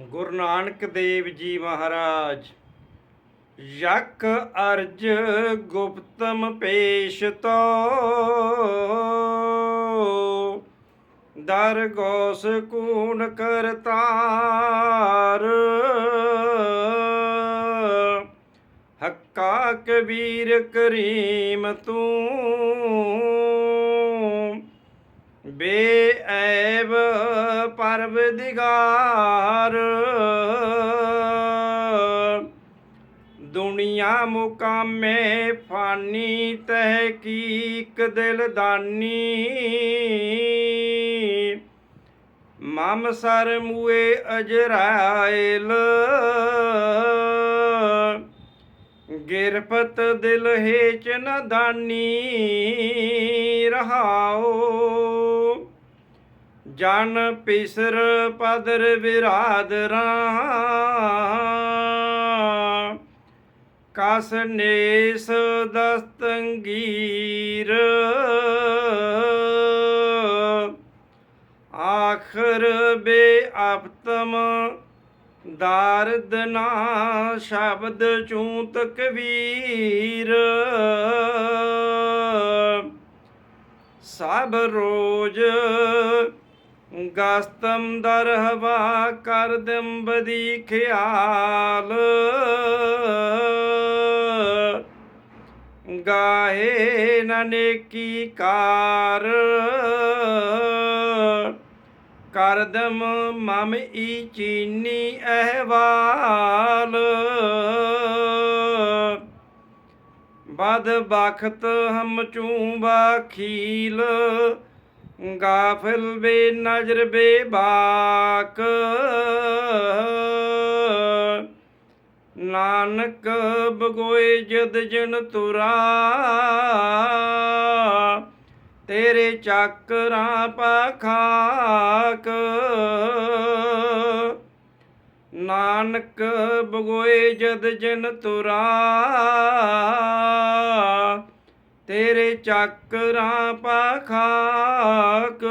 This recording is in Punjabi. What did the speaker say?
ਗੁਰੂ ਨਾਨਕ ਦੇਵ ਜੀ ਮਹਾਰਾਜ, ਯਕ ਅਰਜ ਗੁਪਤਮ ਪੇਸ਼ ਤੋ। ਦਰ ਗੋਸ ਕੂਨ ਕਰਤਾਰ ਹੱਕਾ ਕਬੀਰ ਕਰੀਮ ਤੂੰ। ਪਰਵਦਿਗਾਰ ਦੁਨੀਆ ਮੁਕਾਮੇ ਫਾਨੀ ਤਹਿਕੀਕ ਦਿਲਦਾਨੀ ਮਮ ਸਰ ਮੂਏ ਅਜਰਾਇਲ। ਗਿਰਪਤ ਦਿਲ ਹੇਚ ਨਦਾਨੀ ਦਾਨੀ। ਰਹਾਓ। ਜਨ ਪਿਸਰ ਪਦਰ ਵਿਰਾਦਰਾਂ ਕਸ ਨੇਸ ਦਸਤੰਗੀਰ ਆਖਰ ਬੇ ਬੇਅਪਤਮ ਦਾਰਦ ਨਾ ਸ਼ਬਦ ਚੂਤ ਕਬੀਰ। ਸਭ ਰੋਜ ਗਸਤਮ ਦਰਹਵਾ ਕਰਦਮ ਬਦੀ ਖਿਆਲ। ਗਾਹੇ ਨਨੇਕੀ ਕਾਰ। ਕਰਦਮ ਮਮ ਈ ਚੀਨੀ ਅਹਵਾਲ। ਬਦ ਬਖਤ ਹਮ ਚੂੰ ਖੀਲ। ਗਾਫਲ ਬੇ ਨਜ਼ਰ ਬੇ ਬਾਕ। ਨਾਨਕ ਬਗੋਏ ਜਦ ਜਨ ਤੁਰਾ। ਤੇਰੇ ਚੱਕਰਾਂ ਪਖਾਕ ਨਾਨਕ ਬਗੋਏ ਜਦ ਜਨ ਤੁਰਾ। ਤੇਰੇ ਚੱਕਰਾਂ ਪਖਾਕ